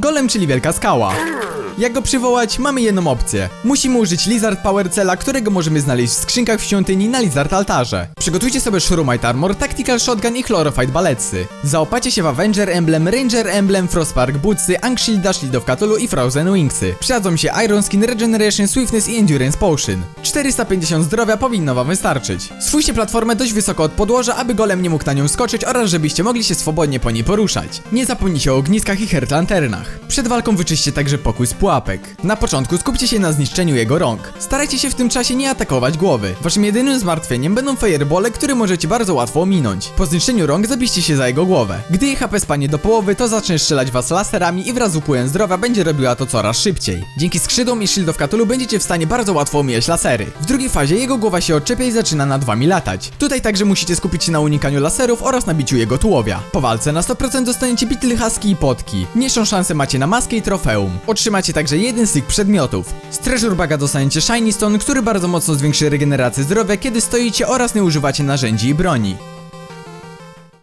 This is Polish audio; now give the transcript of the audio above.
Golem, czyli wielka skała. Jak go przywołać? Mamy jedną opcję. Musimy użyć Lizard Power Cella, którego możemy znaleźć w skrzynkach w świątyni na Lizard Altarze. Przygotujcie sobie Shurumite Armor, Tactical Shotgun i Chlorophyte Ballecy. Zaopacie się w Avenger Emblem, Ranger Emblem, Frostpark Bootsy, Ankshielda, Shield of Cthulhu i Frozen Wingsy. Przydadzą się Iron Skin, Regeneration, Swiftness i Endurance Potion. 450 zdrowia powinno wam wystarczyć. Swójcie platformę dość wysoko od podłoża, aby golem nie mógł na nią skoczyć oraz żebyście mogli się swobodnie po niej poruszać. Nie zapomnijcie o ogniskach i heart lanternach. Przed walką wyczyście także pokój z pułapek. Na początku skupcie się na zniszczeniu jego rąk. Starajcie się w tym czasie nie atakować głowy. Waszym jedynym zmartwieniem będą firebole, które możecie bardzo łatwo ominąć. Po zniszczeniu rąk zabiście się za jego głowę. Gdy jej HP spadnie do połowy, to zacznie strzelać was laserami i wraz z upływem zdrowia będzie robiła to coraz szybciej. Dzięki skrzydłom i Shield of Cthulhu będziecie w stanie bardzo łatwo omijać lasery. W drugiej fazie jego głowa się odczepia i zaczyna nad wami latać. Tutaj także musicie skupić się na unikaniu laserów oraz nabiciu jego tułowia. Po walce na 100% dostaniecie bitly haski i potki. Mniejszą szansę macie na maskę i trofeum. Otrzymacie także jeden z tych przedmiotów. Z Treasure Baga dostaniecie Shiny Stone, który bardzo mocno zwiększy regenerację zdrowia, kiedy stoicie oraz nie używacie narzędzi i broni.